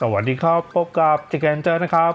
สวัสดีครับ พบกับจิกแกนเจอร์นะครับ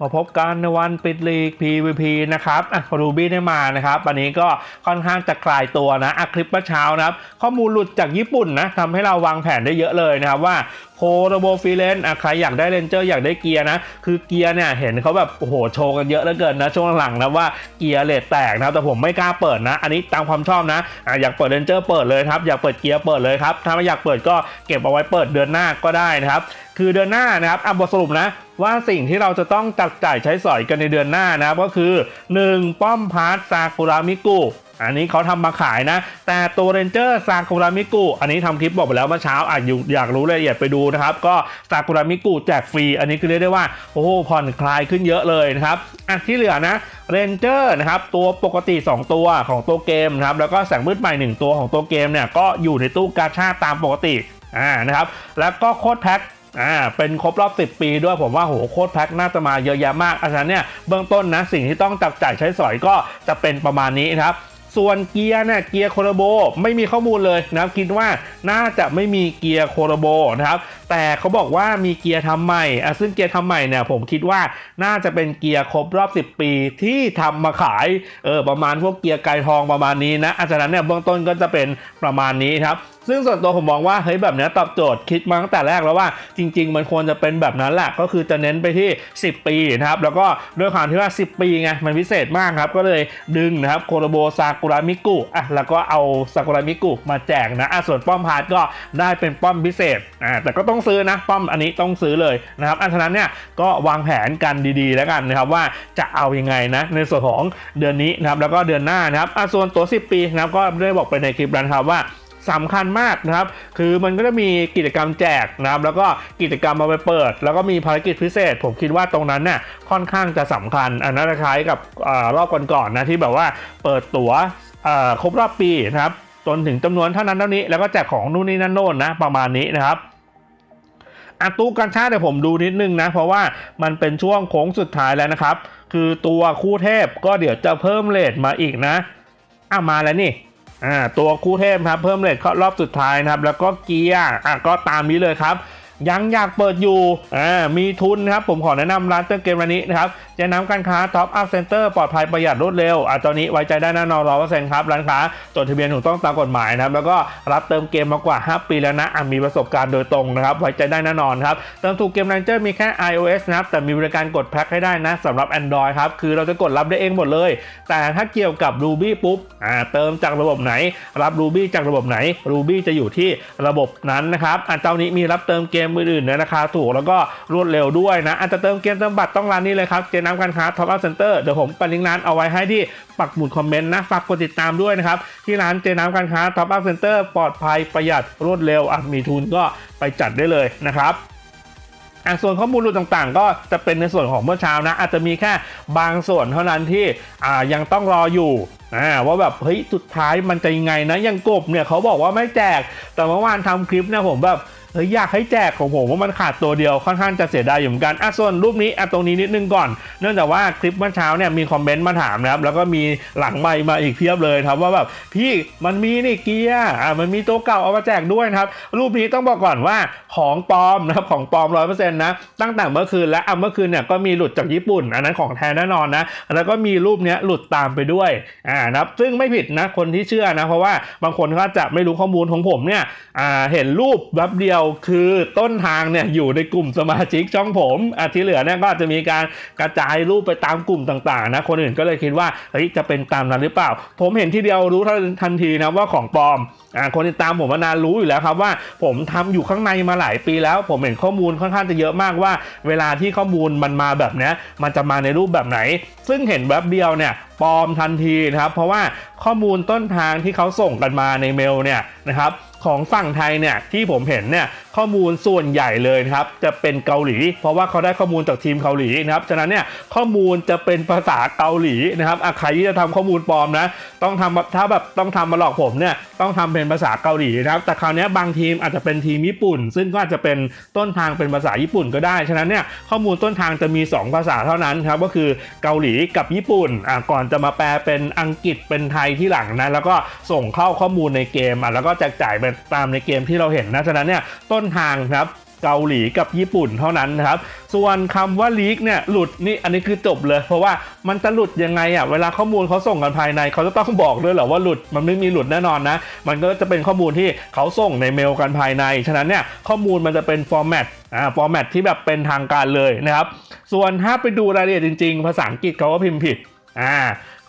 มาพบกันในวันปิดลีก PVP นะครับอะรูบี้ได้มานะครับวันนี้ก็ค่อนข้างจะคลายตัวนะอะคลิปเมื่อเช้านะครับ ข้อมูลหลุดจากญี่ปุ่นนะทำให้เราวางแผนได้เยอะเลยนะครับว่าโคโรโบฟิเลนอะใครอยากได้เลนเจอร์อยากได้เกียร์นะ คือเกียร์เนี่ยเห็นเขาแบบโอ้โหโชว์กันเยอะเหลือเกินนะช่วงหลังนะว่าเกียร์เลทแตกนะแต่ผมไม่กล้าเปิดนะ อันนี้ตามความชอบนะอะอยากเปิดเลนเจอร์เปิดเลยครับอยากเปิดเกียร์เปิดเลยครับถ้าไม่อยากเปิดก็เก็บเอาไว้เปิดเดือนหน้าก็ได้นะครับคือเดือนหน้านะครับอะบทสรุปนะ ว่าสิ่งที่เราจะต้องจับจ่ายใช้สอยกันในเดือนหน้านะครับก็คือ 1. ป้อมพาร์ทซากุระมิกุอันนี้เขาทำมาขายนะ แต่ตัวเรนเจอร์ซากุระมิกุอันนี้ทำคลิปบอกไปแล้วเมื่อเช้าอาจอยู่อยากรู้รายละเอียดไปดูนะครับ ก็ซากุระมิกุแจกฟรี อันนี้คือเรียกได้ว่า โอ้โหผ่อนคลายขึ้นเยอะเลยนะครับอะที่เหลือนะเรนเจอร์นะครับ ตัวปกติ 2 ตัวของตัวเกมนะครับ แล้วก็แสงมืดใหม่ 1 ตัวของตัวเกมเนี่ย ก็อยู่ในตู้กาชาตามปกติอ่านะครับแล้วก็โค้ดแพ็ค อ่าเป็นครบรอบ 10 ปีด้วยผมว่าโหโคตรแพ็คน่าจะมาเยอะแยะมากอาจารย์เนี่ยเบื้องต้นนะสิ่งที่ต้องจับจ่ายใช้สอยก็จะเป็นประมาณนี้นะครับส่วนเกียร์เนี่ยเกียร์โคโรโบไม่มีข้อมูลเลยนะครับคิดว่าน่าจะไม่มีเกียร์โคโรโบนะครับแต่เขาบอกว่ามีเกียร์ทำใหม่อะซึ่งเกียร์ทำใหม่เนี่ยผมคิดว่าน่าจะเป็นเกียร์ครบรอบ 10 ปีที่ทำมาขายเออประมาณพวกเกียร์ไกลทองประมาณนี้นะอาจารย์เนี่ยเบื้องต้นก็จะเป็นประมาณนี้ครับซึ่งส่วนตัวผมมองว่าเฮ้ยแบบนี้ตอบโจทย์คิดมาตั้งแต่แรกแล้วว่าจริง ๆ มันควรจะเป็นแบบนั้นแหละก็คือจะเน้นไปที่ 10 ปีนะครับแล้วก็ด้วยความที่ว่า 10 ปีไงมันพิเศษมากครับก็เลยดึงนะครับโคโรโบซากุระมิกุอะแล้วก็เอาซากุระมิกุมาแจกนะอะส่วนป้อมพาร์ทก็ได้เป็นป้อมพิเศษอ่าแต่ก็ต้ององซื้อนะป้อมอันนี้ต้องซื้อเลยนะครับอันฉะนั้นเนี่ยก็วางแผนกันดีๆ แล้วกันนะครับว่าจะเอายังไงนะในส่วนของเดือนนี้นะครับแล้วก็เดือนหน้านะครับอะส่วนตัว 10 ปีนะครับก็ได้บอกไปในคลิปแล้วนะครับว่าสำคัญมากนะครับ คือมันก็จะมีกิจกรรมแจกนะครับ แล้วก็กิจกรรมมาไปเปิด แล้วก็มีภารกิจพิเศษ ผมคิดว่าตรงนั้นเนี่ยค่อนข้างจะสำคัญ อันนั้นคล้ายกับอรอบก่อนๆนะที่แบบว่าเปิดตั๋วครบรอบปีนะครับ จนถึงจำนวนเท่านั้นเท่านี้ แล้วก็แจกของนู่นนี่นั่นโน่นนะประมาณนี้นะครับ อัตู้กันชาติเดี๋ยวผมดูนิดนึงนะ เพราะว่ามันเป็นช่วงโค้งสุดท้ายแล้วนะครับ คือตัวคู่เทพก็เดี๋ยวจะเพิ่มเลทมาอีกนะอะมาแล้วนี่อ่าตัวคู่เทพครับเพิ่มเลทรอบสุดท้ายนะครับ แล้วก็เกียร์อะก็ตามนี้เลยครับยังอยากเปิดอยู่ อ่า มีทุนนะครับ ผมขอแนะนำร้านเติมเกมร้านนี้นะครับ เจะนำการค้าท็อปอัพเซ็นเตอร์ปลอดภัยประหยัดรวดเร็วอะตอนนี้ไว้ใจได้แน่นอนร้อยเปอร์เซ็นต์ครับร้านค้าจดทะเบียนถูกต้องตามกฎหมายนะครับแล้วก็รับเติมเกมมากว่า 5 ปีแล้วนะอะมีประสบการณ์โดยตรงนะครับไว้ใจได้แน่นอนครับเติมถูกเกม Ranger มีแค่ iOS นะครับแต่มีบริการกดแพ็คให้ได้นะสำหรับ Android ครับคือเราจะกดรับได้เองหมดเลย แต่ถ้าเกี่ยวกับ Ruby ปุ๊บอ่าเติมจากระบบไหน รับ Ruby จากระบบไหน Ruby จะอยู่ที่ระบบนั้นนะครับอันเจ้านี้มีรับเติมเกมอื่นๆในราคาถูกแล้วก็รวดเร็วด้วยนะอาจจะเติมเกมเติมบัตรต้องร้านนี้เลยครับเจนนำการค้า Top Up Center เตอร์เดี๋ยวผมปันลิงก์ร้านเอาไว้ให้ที่ปักหมุดคอมเมนต์นะฝากกดติดตามด้วยนะครับที่ร้านเจน้ำการค้า Top Up Center ปลอดภัยประหยัดรวดเร็วอะมีทุนก็ไปจัดได้เลยนะครับอะส่วนข้อมูลหลุดต่างๆ ก็จะเป็นในส่วนของเมื่อเช้านะ อาจจะมีแค่บางส่วนเท่านั้นที่อ่ายังต้องรออยู่อ่าว่าแบบเฮ้ยสุดท้ายมันจะยังไงนะยังกบเนี่ยเขาบอกว่าไม่แจก แต่เมื่อวานทำคลิปเนี่ยผมแบบ เฮ้ยอยากให้แจกของผมว่ามันขาดตัวเดียวค่อนข้างจะเสียดายอยู่เหมือนกันอะส่วนรูปนี้อะตรงนี้นิดนึงก่อน เนื่องจากว่าคลิปเมื่อเช้าเนี่ยมีคอมเมนต์มาถามนะครับแล้วก็มีหลังไมค์มาอีกเพียบเลยครับว่าแบบพี่มันมีนี่เกียร์อะมันมีตัวเก่าเอามาแจกด้วยครับรูปนี้ต้องบอกก่อนว่าของปลอมนะครับของปลอมร้อยเปอร์เซ็นต์นะตั้งแต่เมื่อคืนแล้วอะเมื่อคืนเนี่ยก็มีหลุดจากญี่ปุ่น อันนั้นของแท้แน่นอนนะแล้วก็มีรูปเนี้ยหลุดตามไปด้วยอ่านะครับซึ่งไม่ผิดนะคนที่เชื่อนะเพราะว่าบางคนก็จะไม่รู้ข้อมูลของผมเนี่ยอ่าเห็นรูปแป๊บเดียวคือต้นทางเนี่ยอยู่ในกลุ่มสมาชิกช่องผมอะที่เหลือเนี่ยก็จะมีการกระจายรูปไปตามกลุ่มต่างๆนะคนอื่นก็เลยคิดว่าเฮ้ยจะเป็นตามนั้นหรือเปล่า ผมเห็นทีเดียวรู้ทันทีนะว่าของปลอมอ่าคนติดตามผมมานานรู้อยู่แล้วครับว่า ผมทำอยู่ข้างในมาหลายปีแล้ว ผมเห็นข้อมูลค่อนข้างจะเยอะมากว่า เวลาที่ข้อมูลมันมาแบบนี้มันจะมาในรูปแบบไหน ซึ่งเห็นแบบเดียวเนี่ยปลอมทันทีนะครับ เพราะว่าข้อมูลต้นทางที่เขาส่งกันมาในเมลเนี่ยนะครับ ของฝั่งไทยเนี่ยที่ผมเห็นเนี่ยข้อมูลส่วนใหญ่เลยนะครับจะเป็นเกาหลี เพราะว่าเขาได้ข้อมูลจากทีมเกาหลีนะครับฉะนั้นเนี่ยข้อมูลจะเป็นภาษาเกาหลีนะครับอะใครที่จะทำข้อมูลปลอมนะต้องทำแบบถ้าแบบต้องทำมาหลอกผมเนี่ยต้องทำเป็นภาษาเกาหลีนะครับแต่คราวนี้บางทีมอาจจะเป็นทีมญี่ปุ่น ซึ่งก็อาจจะเป็นต้นทางเป็นภาษาญี่ปุ่นก็ได้ฉะนั้นเนี่ยข้อมูลต้นทางจะมี 2 ภาษาเท่านั้นครับก็คือเกาหลีกับญี่ปุ่นอะก่อนจะมาแปลเป็นอังกฤษเป็นไทยที่หลังนะแล้วก็ส่งเข้าข้อมูลในเกมอะแล้วก็แจกจ่ายไปตามในเกมที่เราเห็นนะฉะนั้นเนี่ยต้นทางครับเกาหลีกับญี่ปุ่นเท่านั้นนะครับ ส่วนคำว่าลีกเนี่ยหลุดนี่อันนี้คือจบเลย เพราะว่ามันจะหลุดยังไงอะเวลาข้อมูลเขาส่งกันภายในเขาจะต้องบอกด้วยเหรอว่าหลุดมันไม่มีหลุดแน่นอนนะ มันก็จะเป็นข้อมูลที่เขาส่งในเมลกันภายใน ฉะนั้นเนี่ยข้อมูลมันจะเป็นฟอร์แมตอ่าฟอร์แมตที่แบบเป็นทางการเลยนะครับ ส่วนถ้าไปดูรายละเอียดจริง ๆ ภาษาอังกฤษเขาก็พิมพ์ผิดอ่า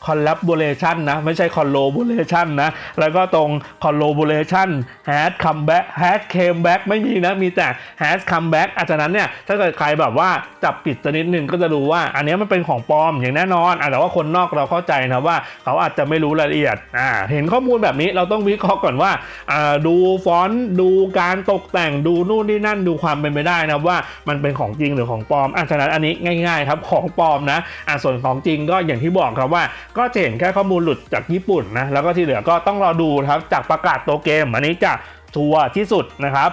collaboration นะ ไม่ใช่ collaboration นะ แล้วก็ตรง collaboration has come back has came back ไม่มีนะ มีแต่ has come back อาจารนั้นเนี่ย ถ้าเกิดใครแบบว่าจับผิดสักนิดหนึ่งก็จะรู้ว่า อันนี้มันเป็นของปลอมอย่างแน่นอนอแต่ว่าคนนอกเราเข้าใจนะว่า เขาอาจจะไม่รู้รายละเอียดอ่าเห็นข้อมูลแบบนี้เราต้องวิเคราะห์ก่อนว่าอ่าดูฟอนต์ดูการตกแต่งดูนู่นนี่นั่นดูความเป็นไปได้นะว่ามันเป็นของจริงหรือของปลอมอะฉะนั้นอันนี้ง่าย ๆ ครับของปลอมนะอะส่วนของจริงก็อย่างที่บอกครับว่าก็จะเห็นแค่ข้อมูลหลุดจากญี่ปุ่นนะแล้วก็ที่เหลือก็ต้องรอดูครับจากประกาศตัวเกม อันนี้จะทัวร์ที่สุดนะครับ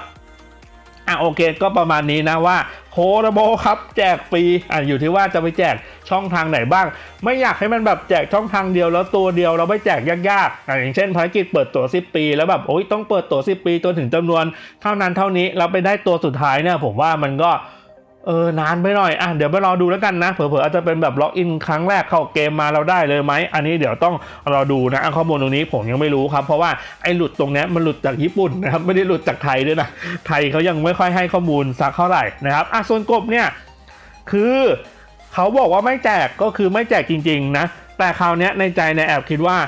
อะโอเคก็ประมาณนี้นะว่าโคโรโบครับแจกฟรีอะอยู่ที่ว่าจะไปแจกช่องทางไหนบ้าง ไม่อยากให้มันแบบแจกช่องทางเดียวแล้วตัวเดียวเราไม่แจกยากๆอะอย่างเช่นภารกิจเปิดตัว 10 ปี แล้วแบบโอ๊ยต้องเปิดตัว 10 ปีจนถึงจำนวนเท่านั้นเท่านี้เราไปได้ตัวสุดท้ายเนี่ยผมว่ามันก็ เออนานไปหน่อยอะเดี๋ยวไปรอดูแล้วกันนะ เผื่อๆอาจจะเป็นแบบล็อกอินครั้งแรกเข้าเกมมาเราได้เลยไหม อันนี้เดี๋ยวต้องรอดูนะข้อมูลตรงนี้ผมยังไม่รู้ครับ เพราะว่าไอ้หลุดตรงนี้มันหลุดจากญี่ปุ่นนะครับไม่ได้หลุดจากไทยด้วยนะ ไทยเขายังไม่ค่อยให้ข้อมูลสักเท่าไหร่นะครับอะส่วนกบเนี่ยคือเขาบอกว่าไม่แจกก็คือไม่แจกจริง ๆ นะ แต่คราวเนี้ยในใจในแอบคิดว่า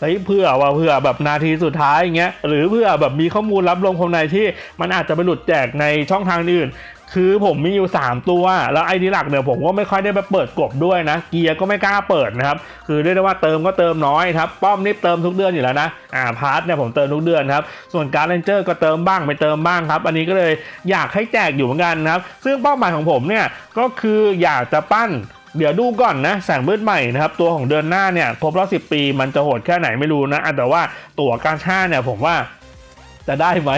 เฮ้ยเพื่อว่าเพื่อแบบนาทีสุดท้ายอย่างเงี้ยหรือเพื่อแบบมีข้อมูลลับลงภายในที่มันอาจจะไปหลุดแจกในช่องทางอื่น คือผมมีอยู่ 3 ตัว แล้วไอดีหลักเนี่ยผมก็ไม่ค่อยได้ไปเปิดกบด้วยนะ เกียร์ก็ไม่กล้าเปิดนะครับ คือเรียกได้ว่าเติมก็เติมน้อยครับ ป้อมนี่เติมทุกเดือนอยู่แล้วนะ อ่า พาร์ทเนี่ยผมเติมทุกเดือนครับ ส่วนการเลนเจอร์ก็เติมบ้างไม่เติมบ้างครับ อันนี้ก็เลยอยากให้แจกอยู่เหมือนกันนะครับ ซึ่งเป้าหมายของผมเนี่ยก็คืออยากจะปั้นเดี๋ยวดูก่อนนะแสงมืดใหม่นะครับ ตัวของเดือนหน้าเนี่ยครบรอบ10ปี มันจะโหดแค่ไหนไม่รู้นะอะแต่ว่าตั๋วการชาเนี่ยผมว่า จะได้ไหม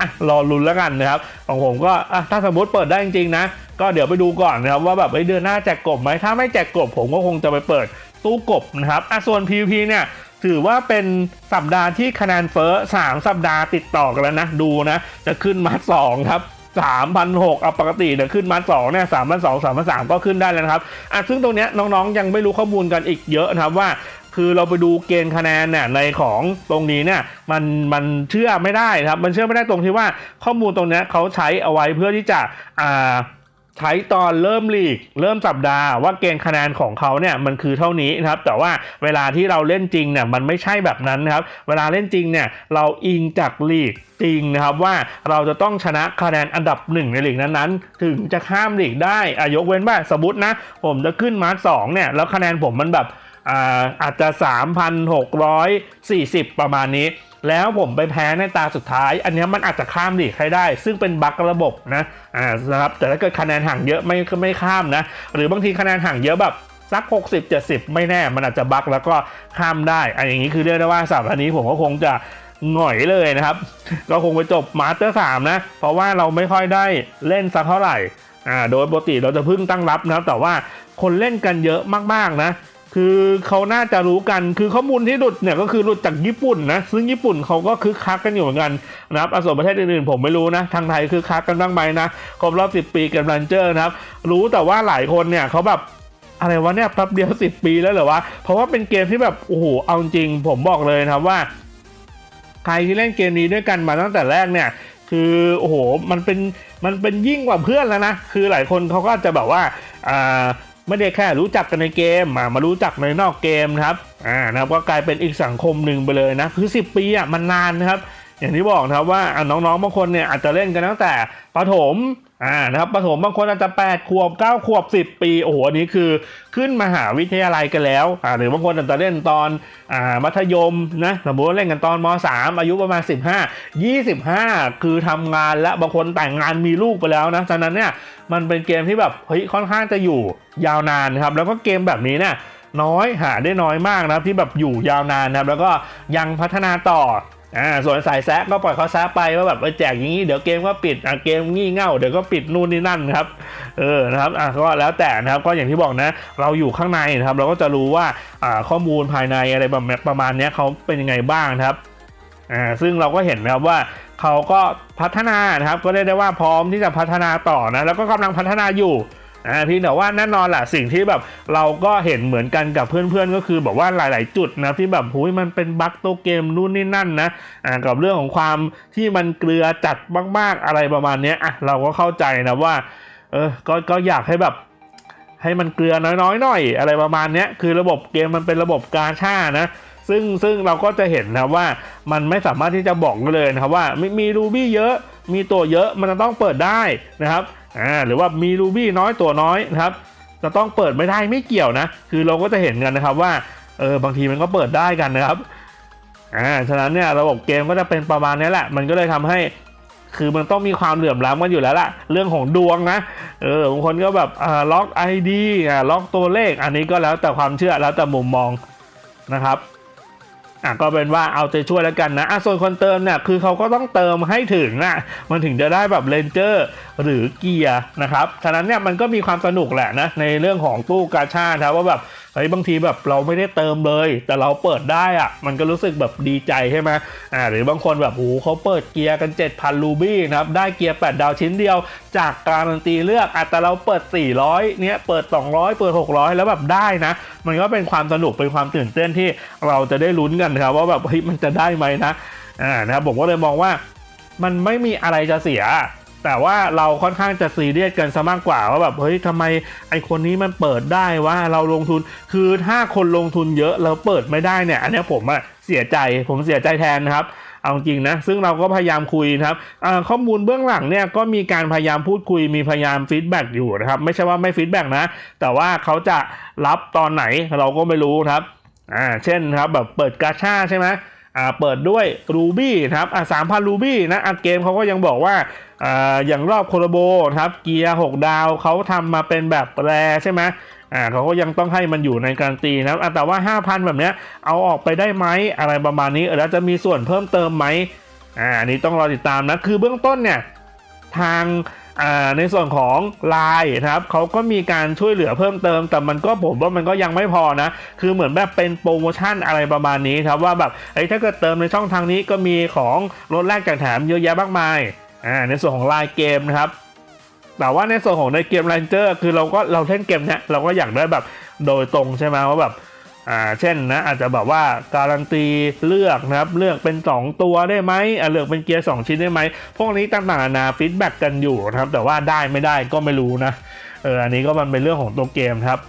อะรอลุ้นแล้วกันนะครับ ของผมก็อะถ้าสมมติเปิดได้จริงๆนะ ก็เดี๋ยวไปดูก่อนนะครับว่าแบบเอ้ยเดือนหน้าแจกกบไหมถ้าไม่แจกกบผมก็คงจะไปเปิดตู้กบนะครับอะส่วน PVP เนี่ยถือว่าเป็นสัปดาห์ที่คะแนนเฟ้อ3 สัปดาห์ติดต่อกันแล้วนะ ดูนะ จะขึ้นมาสองครับ3,600เอาปกติเดี๋ยวขึ้นมา2เนี่ย3,200 3,300ก็ขึ้นได้แล้วนะครับอะซึ่งตรงเนี้ยน้องๆยังไม่รู้ข้อมูลกันอีกเยอะนะครับว่า คือเราไปดูเกณฑ์คะแนนเนี่ยในของตรงนี้เนี่ยมันมันเชื่อไม่ได้ครับ มันเชื่อไม่ได้ตรงที่ว่าข้อมูลตรงนี้เขาใช้เอาไว้เพื่อที่จะอ่าใช้ตอนเริ่มลีก เริ่มสัปดาห์ว่าเกณฑ์คะแนนของเขาเนี่ยมันคือเท่านี้นะครับ แต่ว่าเวลาที่เราเล่นจริงเนี่ยมันไม่ใช่แบบนั้นนะครับ เวลาเล่นจริงเนี่ยเราอิงจากลีกจริงนะครับว่าเราจะต้องชนะคะแนนอันดับหนึ่งในลีกนั้นๆ ถึงจะข้ามลีกได้อายกเว้นว่าสมมตินะ ผมจะขึ้นมาสองเนี่ยแล้วคะแนนผมมันแบบ อาอาจจะ 3,640 ประมาณนี้ แล้วผมไปแพ้ในตาสุดท้าย อันนี้มันอาจจะข้ามลีกให้ได้ ซึ่งเป็นบั๊กระบบนะอ่านะครับแต่ถ้าเกิดคะแนนห่างเยอะไม่ไม่ข้ามนะ หรือบางทีคะแนนห่างเยอะแบบสัก 60 70 ไม่แน่ มันอาจจะบั๊กแล้วก็ข้ามได้อันอย่างนี้คือเรียกได้ว่าสัปดาห์นี้ผมก็คงจะหง่อยเลยนะครับ ก็คงไปจบมาสเตอร์สามนะ เพราะว่าเราไม่ค่อยได้เล่นสักเท่าไหร่อ่าโดยปกติเราจะพึ่งตั้งรับนะครับ แต่ว่าคนเล่นกันเยอะมากๆนะ คือเขาน่าจะรู้กันคือข้อมูลที่หลุดเนี่ยก็คือหลุดจากญี่ปุ่นนะซึ่งญี่ปุ่นเขาก็คึกคักกันอยู่เหมือนกันนะครับอส่วนประเทศอื่นๆผมไม่รู้นะทางไทยคึกคักกันบ้างไหมนะครบรอบ 10 ปีเกมรันเจอร์นะครับ รู้แต่ว่าหลายคนเนี่ยเขาแบบอะไรวะเนี่ยแป๊บเดียว 10 ปีแล้วเหรอวะเพราะว่าเป็นเกมที่แบบโอ้โหเอาจริง ผมบอกเลยนะครับว่า ใครที่เล่นเกมนี้ด้วยกันมาตั้งแต่แรกเนี่ยคือโอ้โหมันเป็นมันเป็นยิ่งกว่าเพื่อนแล้วนะคือหลายคนเขาก็จะแบบว่าอ่า ไม่ได้แค่รู้จักกันในเกมมามารู้จักในนอกเกมครับอ่านะครับก็กลายเป็นอีกสังคมหนึ่งไปเลยนะคือ10 ปีอะมันนานนะครับ อย่างที่บอกนะครับว่าน้องๆบางคนเนี่ยอาจจะเล่นกันตั้งแต่ประถมอ่านะครับประถมบางคนอาจจะ8ขวบ9ขวบ 10 ปีโอ้โหอันนี้คือขึ้นมหาวิทยาลัยกันแล้วอ่าหรือบางคนอาจจะเล่นตอนอ่ามัธยมนะสมมติเล่นกันตอนม 3 อายุประมาณ 15 25 คือทำงานและบางคนแต่งงานมีลูกไปแล้วนะฉะนั้นเนี่ยมันเป็นเกมที่แบบเฮ้ยค่อนข้างจะอยู่ยาวนานนะครับแล้วก็เกมแบบนี้เนี่ยน้อยหาได้น้อยมากนะครับที่แบบอยู่ยาวนานนะครับแล้วก็ยังพัฒนาต่อ อ่าส่วนสายแซะก็ปล่อยเขาแซะไปว่าแบบแจกอย่างนี้เดี๋ยวเกมก็ปิดอะเกมงี่เง่าเดี๋ยวก็ปิดนู่นนี่นั่นครับเออนะครับอะก็แล้วแต่นะครับก็อย่างที่บอกนะ เราอยู่ข้างในนะครับเราก็จะรู้ว่าอ่าข้อมูลภายในอะไรประมาณประมาณนี้เขาเป็นยังไงบ้างครับอ่าซึ่งเราก็เห็นนะครับว่าเขาก็พัฒนานะครับก็เรียกได้ว่าพร้อมที่จะพัฒนาต่อนะแล้วก็กำลังพัฒนาอยู่ อ่าพี่แต่ว่าแน่นอนแหละสิ่งที่แบบเราก็เห็นเหมือนกันกับเพื่อนๆ ก็คือบอกว่าหลาย ๆ จุดนะที่แบบหุยมันเป็นบั๊กตัวเกมนู่นนี่นั่นนะอ่ากับเรื่องของความที่มันเกลือจัดมาก ๆ อะไรประมาณนี้อะเราก็เข้าใจนะว่าเออก็ก็อยากให้แบบให้มันเกลือน้อยๆหน่อย อะไรประมาณนี้คือระบบเกมมันเป็นระบบกาชานะซึ่งซึ่งเราก็จะเห็นนะว่ามันไม่สามารถที่จะบอกเลยนะครับว่ามีมีรูบี้เยอะมีตัวเยอะมันจะต้องเปิดได้นะครับ อ่าหรือว่ามีรูบี้น้อยตัวน้อยนะครับจะต้องเปิดไม่ได้ไม่เกี่ยวนะ คือเราก็จะเห็นกันนะครับว่าเออบางทีมันก็เปิดได้กันนะครับอ่าฉะนั้นเนี่ยระบบเกมก็จะเป็นประมาณนี้แหละ มันก็เลยทำให้ คือมันต้องมีความเหลื่อมล้ำกันอยู่แล้วล่ะ เรื่องของดวงนะเออบางคนก็แบบอ่าล็อก ID อ่าล็อกตัวเลข อันนี้ก็แล้วแต่ความเชื่อแล้วแต่มุมมองนะครับ อะก็เป็นว่าเอาใจช่วยแล้วกันนะอะส่วนคนเติมเนี่ยคือเขาก็ต้องเติมให้ถึงอะมันถึงจะได้แบบเลนเจอร์หรือเกียร์นะครับฉะนั้นเนี่ยมันก็มีความสนุกแหละนะในเรื่องของตู้กาชาครับว่าแบบ เฮ้ยบางทีแบบเราไม่ได้เติมเลย แต่เราเปิดได้อะมันก็รู้สึกแบบดีใจใช่ไหมอ่าหรือบางคนแบบโอ้โหเขาเปิดเกียร์กัน 7,000 รูบี้นะครับได้เกียร์ 8 ดาวชิ้นเดียว จากการันตีเลือกอะแต่เราเปิด 400 เนี่ยเปิด 200 เปิด 600 แล้วแบบได้นะ มันก็เป็นความสนุกเป็นความตื่นเต้นที่เราจะได้ลุ้นกันครับว่าแบบเฮ้ยมันจะได้ไหมนะอ่านะครับผมก็เลยมองว่ามันไม่มีอะไรจะเสีย แต่ว่าเราค่อนข้างจะซีเรียสกันซะมากกว่าว่าแบบเฮ้ยทำไมไอคนนี้มันเปิดได้ว่าเราลงทุนคือถ้าคนลงทุนเยอะแล้วเปิดไม่ได้เนี่ยอันนี้ผมอะเสียใจผมเสียใจแทนนะครับเอาจริงนะซึ่งเราก็พยายามคุยนะครับข้อมูลเบื้องหลังเนี่ยก็มีการพยายามพูดคุยมีพยายามฟีดแบ็กอยู่นะครับไม่ใช่ว่าไม่ฟีดแบ็กนะ แต่ว่าเขาจะรับตอนไหนเราก็ไม่รู้ครับอ่าเช่นครับแบบเปิดกาชาใช่ไหม อ่าเปิดด้วยรูบี้นะครับอ่าสามพันรูบี้นะอะเกมเขาก็ยังบอกว่าอ่าอย่างรอบโคโลโบนะครับเกียร์6ดาวเขาทำมาเป็นแบบแรใช่ไหมอ่าเขาก็ยังต้องให้มันอยู่ในการตีนะอะแต่ว่า 5,000 แบบเนี้ยเอาออกไปได้ไหมอะไรประมาณนี้แล้วจะมีส่วนเพิ่มเติมไหมอ่าอันนี้ต้องรอติดตามนะ คือเบื้องต้นเนี่ยทาง ในส่วนของ Line นะครับเขาก็มีการช่วยเหลือเพิ่มเติม แต่มันก็ผมว่ามันก็ยังไม่พอนะ คือเหมือนแบบเป็นโปรโมชั่นอะไรประมาณนี้ครับว่าแบบเอ้ถ้าเกิดเติมในช่องทางนี้ก็มีของลดแลกจากแถมเยอะแยะมากมายในส่วนของ Line เกมนะครับแต่ว่าในส่วนของในเกม Ranger คือเราก็เราเล่นเกมเนี้ยเราก็อยากได้แบบโดยตรงใช่ไหมว่าแบบ อ่าเช่นนะอาจจะแบบว่าการันตีเลือกนะครับเลือกเป็น 2 ตัวได้ไหมอ่าเลือกเป็นเกียร์ 2 ชิ้นได้ไหมพวกนี้ต่างๆนาฟีดแบ็กกันอยู่นะครับแต่ว่าได้ไม่ได้ก็ไม่รู้นะเอออันนี้ก็มันเป็นเรื่องของตัวเกมครับ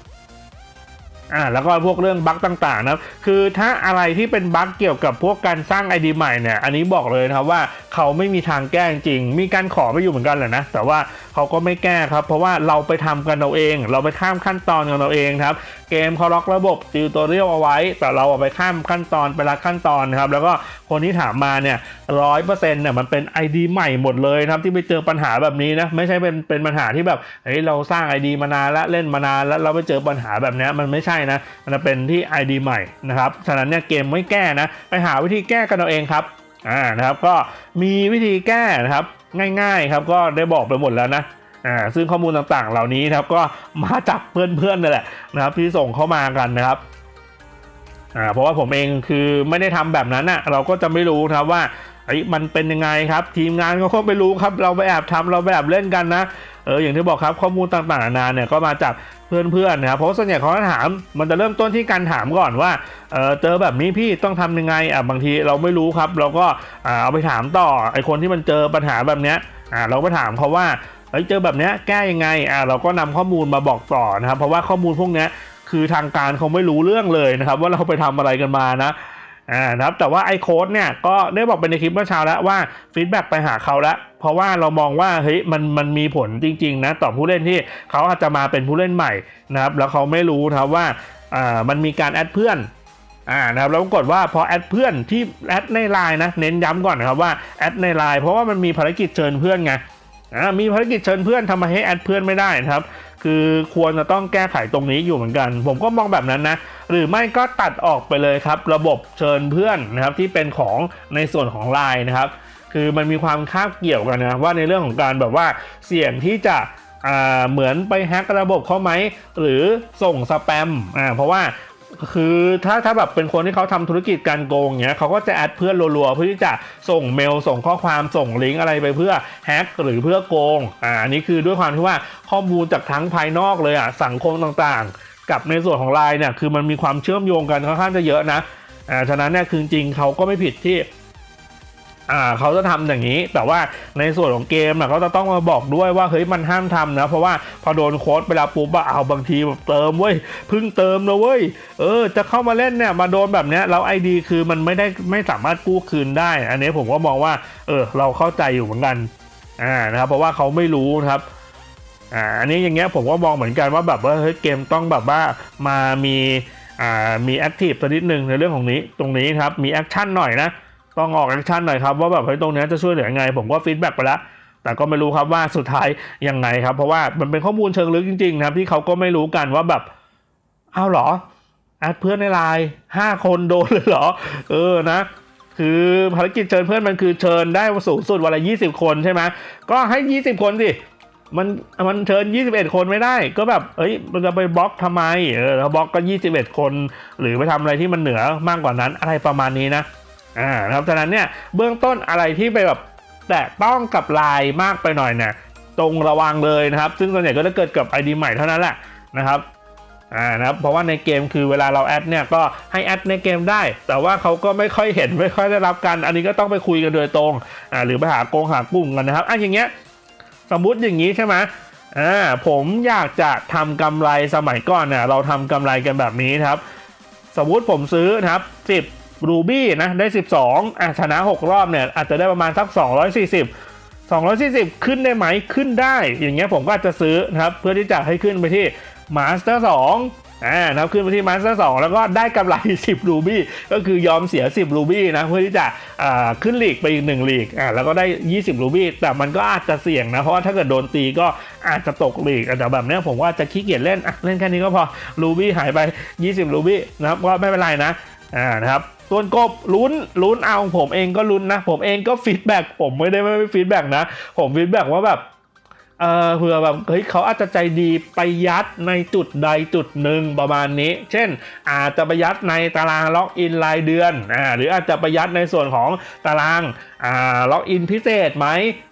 อ่าแล้วก็พวกเรื่องบั๊กต่างๆนะครับคือถ้าอะไรที่เป็นบั๊กเกี่ยวกับพวกการสร้าง ID ใหม่เนี่ยอันนี้บอกเลยนะครับว่าเขาไม่มีทางแก้จริง มีการขอไปอยู่เหมือนกันแหละนะแต่ว่า เขาก็ไม่แก้ครับ เพราะว่าเราไปทำกันเราเอง เราไปข้ามขั้นตอนกันเราเองครับ เกมเขาล็อกระบบติวตัวเรียลเอาไว้ แต่เราเอาไปข้ามขั้นตอนไปละขั้นตอนครับ แล้วก็คนที่ถามมาเนี่ยร้อยเปอร์เซ็นต์เนี่ยมันเป็น ID ใหม่หมดเลยครับที่ไปเจอปัญหาแบบนี้นะไม่ใช่เป็นเป็นปัญหาที่แบบเฮ้ยเราสร้าง ID มานานแล้วเล่นมานานแล้วเราไปเจอปัญหาแบบนี้มันไม่ใช่นะมันเป็นที่ ID ใหม่นะครับฉะนั้นเนี่ยเกมไม่แก้นะไปหาวิธีแก้กันเอาเองครับอ่านะครับก็มีวิธีแก้นะครับ ง่ายๆครับก็ได้บอกไปหมดแล้วนะอ่าซึ่งข้อมูลต่างๆ เหล่านี้นะครับก็มาจากเพื่อนๆนั่นแหละนะครับที่ส่งเข้ามากันนะครับอ่าเพราะว่าผมเองคือไม่ได้ทำแบบนั้นอะเราก็จะไม่รู้นะครับว่า ไอ้มันเป็นยังไงครับ ทีมงานเขาก็ไม่รู้ครับ เราไปแอบทำเราไปแอบเล่นกันนะเอออย่างที่บอกครับข้อมูลต่างๆนานาเนี่ยก็มาจากเพื่อนๆนะครับเพราะส่วนใหญ่เขาถาม มันจะเริ่มต้นที่การถามก่อนว่าเออเจอแบบนี้พี่ต้องทำยังไงอะบางทีเราไม่รู้ครับ เราก็เอาไปถามต่อไอคนที่มันเจอปัญหาแบบเนี้ยอ่าเราไปถามเขาว่าเฮ้ยเจอแบบเนี้ยแก้ยังไงอ่าเราก็นำข้อมูลมาบอกต่อนะครับ เพราะว่าข้อมูลพวกเนี้ยคือทางการเขาไม่รู้เรื่องเลยนะครับ ว่าเราไปทำอะไรกันมานะ อ่านะครับแต่ว่าไอโค้ดเนี่ยก็ได้บอกไปในคลิปเมื่อเช้าแล้วว่าฟีดแบ็กไปหาเขาแล้ว เพราะว่าเรามองว่าเฮ้ยมันมันมีผลจริงๆนะต่อผู้เล่นที่เขาอาจจะมาเป็นผู้เล่นใหม่นะครับแล้วเขาไม่รู้นะครับว่าอ่ามันมีการแอดเพื่อนอ่านะครับแล้วปรากฏว่าพอแอดเพื่อนที่แอดในไลน์นะเน้นย้ำก่อนนะครับว่าแอดในไลน์เพราะว่ามันมีภารกิจเชิญเพื่อนไง อ่ามีภารกิจเชิญเพื่อนทำไมให้แอดเพื่อนไม่ได้นะครับ คือควรจะต้องแก้ไขตรงนี้อยู่เหมือนกัน ผมก็มองแบบนั้นนะ หรือไม่ก็ตัดออกไปเลยครับ ระบบเชิญเพื่อนนะครับที่เป็นของในส่วนของไลน์นะครับ คือมันมีความคาบเกี่ยวกันนะว่าในเรื่องของการแบบว่าเสี่ยงที่จะเหมือนไปแฮกระบบเขาไหมหรือส่งสแปมอ่าเพราะว่า คือถ้าถ้าแบบเป็นคนที่เขาทำธุรกิจการโกงเงี้ยเขาก็จะแอดเพื่อนรัวๆเพื่อที่จะส่งเมลส่งข้อความส่งลิงก์อะไรไปเพื่อแฮกหรือเพื่อโกงอ่าอันนี้คือด้วยความที่ว่าข้อมูลจากทั้งภายนอกเลยอะสังคมต่างๆ กับในส่วนของไลน์เนี่ยคือมันมีความเชื่อมโยงกันค่อนข้างจะเยอะนะอ่าฉะนั้นเนี่ยคือจริงเขาก็ไม่ผิดที่ อ่าเขาจะทำอย่างนี้ แต่ว่าในส่วนของเกมเขาจะต้องมาบอกด้วยว่าเฮ้ยมันห้ามทำนะ เพราะว่าพอโดนโค้ดไปแล้วปุ๊บอะเอาบางทีแบบเติมเว้ยพิ่งเติมนะเว้ยเออ จะเข้ามาเล่นเนี่ยมาโดนแบบเนี้ยแล้วไอดีคือมันไม่ได้ไม่สามารถกู้คืนได้ อันนี้ผมก็มองว่า เออ เราเข้าใจอยู่เหมือนกันอ่านะครับเพราะว่าเขาไม่รู้นะครับอ่าอันนี้อย่างเงี้ยผมก็มองเหมือนกันว่าแบบว่าเฮ้ยเกมต้องแบบว่ามามีอ่ามีแอคทีฟตัวนิดนึงในเรื่องของนี้ตรงนี้ครับมีแอคชั่นหน่อยนะ ต้องออกแอคชั่นหน่อยครับว่าแบบเฮ้ยตรงนี้จะช่วยเหลือยังไง ผมก็ฟีดแบ็กไปแล้วแต่ก็ไม่รู้ครับว่าสุดท้ายยังไงครับ เพราะว่ามันเป็นข้อมูลเชิงลึกจริงๆนะครับที่เขาก็ไม่รู้กันว่าแบบอ้าวเหรอแอดเพื่อนในไลน์ห้าคนโดนเลยเหรอ เออนะคือภารกิจเชิญเพื่อนมันคือเชิญได้สูงสุดวันละยี่สิบคนใช่ไหมก็ให้ยี่สิบคนสิมันมันเชิญ 21 คนไม่ได้ ก็แบบเอ้ยมันจะไปบล็อกทำไมเออถ้าบล็อกก็ 21 คน หรือไปทำอะไรที่มันเหนือมากกว่านั้นอะไรประมาณนี้นะ อ่านะครับฉะนั้นเนี่ยเบื้องต้นอะไรที่ไปแบบแตะต้องกับลน์มากไปหน่อยเนี่ยตรงระวังเลยนะครับ ซึ่งส่วนใหญ่ก็จะเกิดกับ ID ใหม่เท่านั้นแหละนะครับอ่านะครับเพราะว่าในเกมคือเวลาเราแอดเนี่ยก็ให้แอดในเกมได้ แต่ว่าเขาก็ไม่ค่อยเห็นไม่ค่อยได้รับกัน อันนี้ก็ต้องไปคุยกันโดยตรงอ่าหรือไปหาโกงหากลุ่มกันนะครับอะอย่างเงี้ยสมมุติอย่างนี้ใช่ไหมอ่าผมอยากจะทำกำไรสมัยก่อนเนี่ยเราทำกำไรกันแบบนี้ครับ สมมุติผมซื้อนะครับ10 รูบี้นะได้ 12อะชนะ 6 รอบเนี่ยอาจจะได้ประมาณสัก 240 240 ขึ้นได้ไหมขึ้นได้ อย่างเงี้ยผมก็อาจจะซื้อนะครับเพื่อที่จะให้ขึ้นไปที่มาสเตอร์2อ่านะครับขึ้นไปที่มาสเตอร์2แล้วก็ได้กำไร 10 รูบี้ก็คือยอมเสีย 10 รูบี้นะเพื่อที่จะอ่าขึ้นลีกไปอีก1ลีกอ่าแล้วก็ได้ 20 รูบี้แต่มันก็อาจจะเสี่ยงนะ เพราะว่าถ้าเกิดโดนตีก็อาจจะตกลีกอะแต่แบบเนี้ยผมว่าจะขี้เกียจเล่นอะเล่นแค่นี้ก็พอรูบี้หายไป 20 รูบี้นะครับก็ไม่เป็นไรนะ อ่านะครับส่วนกบลุ้นลุ้นเอาผมเองก็ลุ้นนะ ผมเองก็ฟีดแบ็กผมไม่ได้ไม่ฟีดแบ็กนะ ผมฟีดแบ็กว่าแบบ เออเผื่อแบบเฮ้ยเขาอาจจะใจดีไปยัดในจุดใดจุดหนึ่งประมาณนี้ เช่น อาจจะไปยัดในตารางล็อกอินรายเดือนอ่าหรืออาจจะไปยัดในส่วนของตารางอ่าล็อกอินพิเศษไหม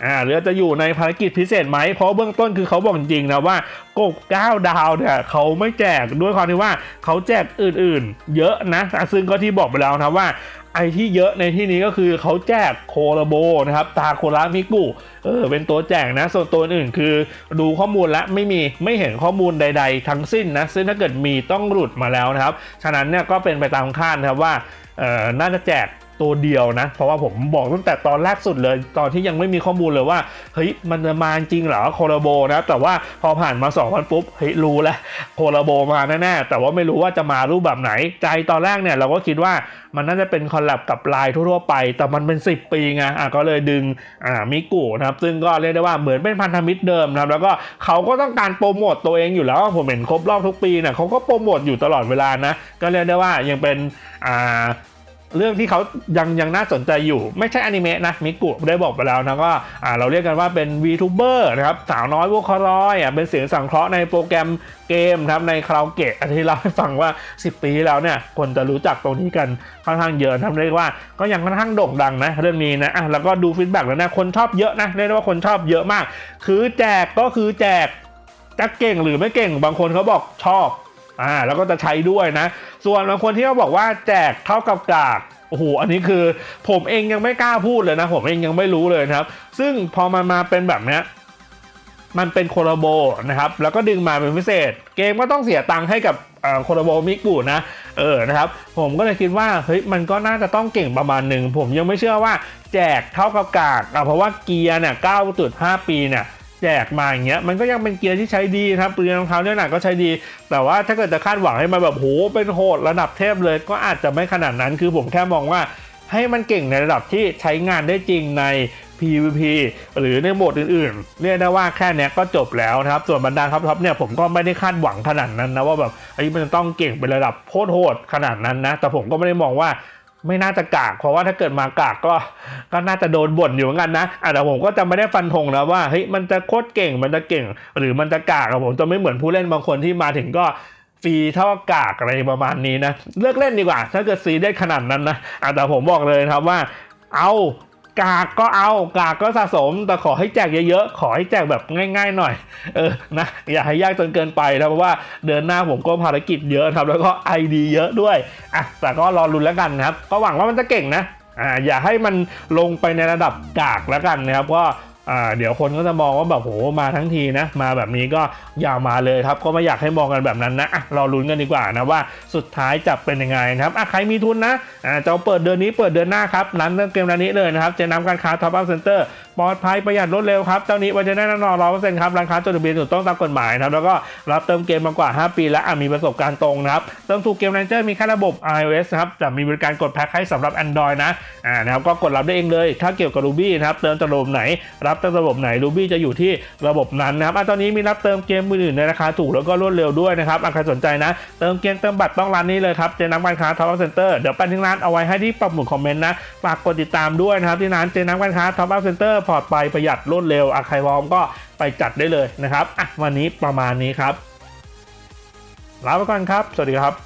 อ่าหรือจะอยู่ในภารกิจพิเศษไหมเพราะเบื้องต้นคือเขาบอกจริงนะว่ากบ9ดาวเนี่ยเขาไม่แจกด้วยความที่ว่าเขาแจกอื่นๆ เยอะนะซึ่งก็ที่บอกไปแล้วนะว่า ไอที่เยอะในที่นี้ก็คือเขาแจกโคโรโบนะครับตาโครามิกุเออเป็นตัวแจกนะ ส่วนตัวอื่นคือดูข้อมูลแล้วไม่มีไม่เห็นข้อมูลใด ๆ ทั้งสิ้นนะซึ่งถ้าเกิดมีต้องหลุดมาแล้วนะครับ ฉะนั้นเนี่ยก็เป็นไปตามคาดนะครับว่าเออน่าจะแจก ตัวเดียวนะ เพราะว่าผมบอกตั้งแต่ตอนแรกสุดเลย ตอนที่ยังไม่มีข้อมูลเลยว่า เฮ้ย มันจะมาจริงเหรอโคโรโบนะ แต่ว่าพอผ่านมา2วันปุ๊บ เฮ้ย รู้แล้วโคโรโบมาแน่ๆ แต่ว่าไม่รู้ว่าจะมารูปแบบไหน ใจตอนแรกเนี่ยเราก็คิดว่ามันน่าจะเป็นคอลแลบกับไลน์ทั่วๆไป แต่มันเป็น 10 ปีไงอะก็เลยดึงอ่ามิกุนะครับซึ่งก็เรียกได้ว่าเหมือนเป็นพันธมิตรเดิมนะครับแล้วก็เขาก็ต้องการโปรโมตตัวเองอยู่แล้วผมเห็นครบรอบทุกปีเนี่ยเขาก็โปรโมทอยู่ตลอดเวลานะก็เรียกได้ว่ายังเป็นอ่า เรื่องที่เขายังยังน่าสนใจอยู่ ไม่ใช่อนิเมะนะมิกุได้บอกไปแล้วนะก็อ่าเราเรียกกันว่าเป็น VTuber นะครับสาวน้อยวอคารอยอะเป็นเสียงสังเคราะห์ในโปรแกรมเกมนะครับในคาราโอเกะที่เราให้ฟังว่า 10 ปีที่แล้วเนี่ยคนจะรู้จักตรงนี้กันค่อนข้างเยอะทำเรียกว่าก็ยังค่อนข้างโด่งดังนะเรื่องนี้นะอะแล้วก็ดูฟีดแบ็กแล้วนะคนชอบเยอะนะเรียกได้ว่าคนชอบเยอะมาก คือแจกก็คือแจกจะเก่งหรือไม่เก่งบางคนเขาบอกชอบ อ่าแล้วก็จะใช้ด้วยนะ ส่วนบางคนที่เขาบอกว่าแจกเท่ากับกากโอ้โหอันนี้คือผมเองยังไม่กล้าพูดเลยนะ ผมเองยังไม่รู้เลยนะครับ ซึ่งพอมันมาเป็นแบบเนี้ยมันเป็นโคโรโบนะครับ แล้วก็ดึงมาเป็นพิเศษ เกมก็ต้องเสียตังค์ให้กับโคโรโบมิกุนะ เออ นะครับ ผมก็เลยคิดว่า เฮ้ย มันก็น่าจะต้องเก่งประมาณหนึ่ง ผมยังไม่เชื่อว่าแจกเท่ากับกากอะเพราะว่าเกียร์เนี่ย 9.5 ปีเนี่ย แจกมาอย่างเงี้ยมันก็ยังเป็นเกียร์ที่ใช้ดีนะครับเปลือกรองเท้าเนี่ยหนักก็ใช้ดี แต่ว่าถ้าเกิดจะคาดหวังให้มันแบบโหเป็นโหดระดับเทพเลยก็อาจจะไม่ขนาดนั้นคือผมแค่มองว่าให้มันเก่งในระดับที่ใช้งานได้จริงใน PVP หรือในโหมดอื่นๆ เรียกได้ว่าแค่นี้ก็จบแล้วนะครับ ส่วนบรรดาท็อปๆเนี่ยผมก็ไม่ได้คาดหวังขนาดนั้นนะว่าแบบไอ้ยมันจะต้องเก่งเป็นระดับโคตรโหดขนาดนั้นนะ แต่ผมก็ไม่ได้มองว่า ไม่น่าจะกาก เพราะว่าถ้าเกิดมากากก็ก็น่าจะโดนบ่นอยู่เหมือนกันนะอะแต่ผมก็จะไม่ได้ฟันธงนะว่าเฮ้ยมันจะโคตรเก่งมันจะเก่ง หรือมันจะกากผมจะไม่เหมือนผู้เล่นบางคนที่มาถึงก็ฟรีเท่ากากอะไรประมาณนี้นะเลิกเล่นดีกว่า ถ้าเกิดซีได้ขนาดนั้นนะอะแต่ผมบอกเลยนะครับว่า เอา กากก็เอากากก็สะสม แต่ขอให้แจกเยอะๆ ขอให้แจกแบบง่าย ๆ หน่อย เออนะอย่าให้ยากจนเกินไปนะเพราะว่าเดือนหน้าผมก็ภารกิจเยอะครับแล้วก็ไอดีเยอะด้วยอะแต่ก็รอรุนแล้วกันนะครับ ก็หวังว่ามันจะเก่งนะอ่าอย่าให้มันลงไปในระดับกากแล้วกันนะครับก็ อ่าเดี๋ยวคนก็จะมองว่าแบบโหมาทั้งทีนะ มาแบบนี้ก็อย่ามาเลยครับ ก็ไม่อยากให้มองกันแบบนั้นนะอะรอลุ้นกันดีกว่านะว่าสุดท้ายจะเป็นยังไงครับอะใครมีทุนนะอ่าจะเอาเปิดเดือนนี้เปิดเดือนหน้าครับร้านเล่นเกมร้านนี้เลยนะครับจะนำการค้าท็อปอัพเซ็นเตอร์ปลอดภัยประหยัดรวดเร็วครับเจ้านี้ไว้จะแน่นอนร้อยเปอร์เซ็นต์ครับร้านค้าจดทะเบียนถูกต้องตามกฎหมายนะครับแล้วก็รับเติมเกมมากว่า 5 ปี และอะมีประสบการณ์ตรงนะครับเติมถูกเกมแรนเจอร์มีแค่ระบบ iOS นะครับจะมีบริการกดแพ็คให้สำหรับ Android นะอ่านะครับก็กดรับได้เองเลย ถ้าเกี่ยวกับ Ruby นะครับเติมจากระบบไหนรับจากระบบไหน Ruby จะอยู่ที่ระบบนั้นนะครับอตอนนี้มีรับเติมเกมมืออื่นในราคาถูกแล้วก็รวดเร็วด้วยนะครับอะใครสนใจนะ เติมเกมเติมบัตรต้องร้านนี้เลยครับเจนักการค้าท็อปเซ็นเตอร์เดี๋ยวปันทิ้งร้านเอาไว้ให้ที่ปักหมุดคอมเมนต์นะฝากกดติดตามด้วยนะครับที่ร้านเจนักการค้าท็อปเซ็นเตอร์ปลอดภัยประหยัดรวดเร็วอะใครพร้อมก็ไปจัดได้เลยนะครับอะวันนี้ประมาณนี้ครับลาไปก่อนครับ สวัสดีครับ